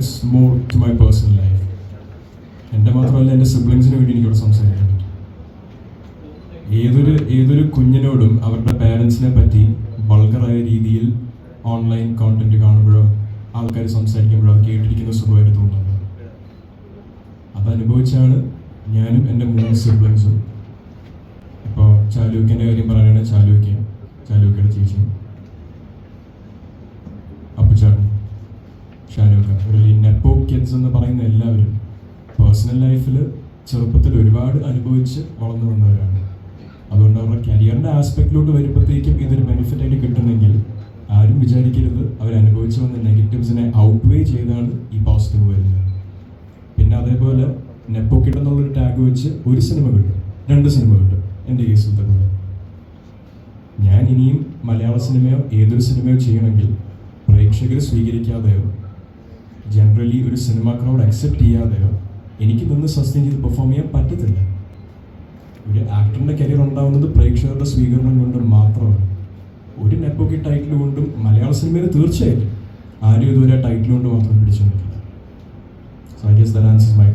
It's more to my personal life എന്റെ മാത്രമല്ല എന്റെ സിബ്ലിങ്സിന് വേണ്ടി എനിക്കിവിടെ സംസാരിക്കാൻ പറ്റും. ഏതൊരു ഏതൊരു കുഞ്ഞിനോടും അവരുടെ പേരൻസിനെ പറ്റി വൾഗറായ രീതിയിൽ ഓൺലൈൻ കോണ്ടന്റ് കാണുമ്പോഴോ ആൾക്കാർ സംസാരിക്കുമ്പോഴോ അത് കേട്ടിരിക്കുന്ന സുഖമായിട്ട് തോന്നുന്നുണ്ട്. അത് അനുഭവിച്ചാണ് ഞാനും എന്റെ മൂന്ന് സിബ്ലിങ്സും ഇപ്പോൾ ചാലൂക്കിന്റെ കാര്യം പറയുകയാണെങ്കിൽ ചാലൂക്ക ചാലൂക്കയുടെ ചേച്ചിയും. ഒരു നെപ്പോ കിഡ്സ് എന്ന് പറയുന്ന എല്ലാവരും പേഴ്സണൽ ലൈഫിൽ ചെറുപ്പത്തിൽ ഒരുപാട് അനുഭവിച്ച് വളർന്നു വന്നവരാണ്. അതുകൊണ്ട് അവരുടെ കരിയറിന്റെ ആസ്പെക്റ്റിലോട്ട് വരുമ്പോഴത്തേക്കും ഇതൊരു ബെനിഫിറ്റ് ആയിട്ട് കിട്ടുന്നെങ്കിൽ ആരും വിചാരിക്കരുത്. അവർ അനുഭവിച്ച് വന്ന നെഗറ്റീവ്സിനെ ഔട്ട് വേ ചെയ്താണ് ഈ പോസിറ്റീവ് വരുന്നത്. പിന്നെ അതേപോലെ നെപ്പോ കിഡ് എന്നുള്ളൊരു ടാഗ് വെച്ച് ഒരു സിനിമ കിട്ടും രണ്ട് സിനിമ കിട്ടും എന്റെ കേസിൽ തന്നെ ഞാൻ ഇനിയും മലയാള സിനിമയോ ഏതൊരു സിനിമയോ ചെയ്യണമെങ്കിൽ പ്രേക്ഷകർ സ്വീകരിക്കാതെയോ ജനറലി ഒരു സിനിമ ക്രൗഡ് അക്സെപ്റ്റ് ചെയ്യാതെയോ എനിക്ക് നിന്ന് സസ്റ്റെയിൻ ചെയ്ത് പെർഫോം ചെയ്യാൻ പറ്റത്തില്ല. ഒരു ആക്ടറിന്റെ കരിയർ ഉണ്ടാവുന്നത് പ്രേക്ഷകരുടെ സ്വീകരണം കൊണ്ട് മാത്രമാണ്. ഒരു നെപ്പോക്കി ടൈറ്റിൽ കൊണ്ടും മലയാള സിനിമയിൽ തീർച്ചയായിട്ടും ആരും ഇതുവരെ ടൈറ്റിൽ കൊണ്ട് മാത്രം പിടിച്ചു നിൽക്കില്ല. So I guess that answer my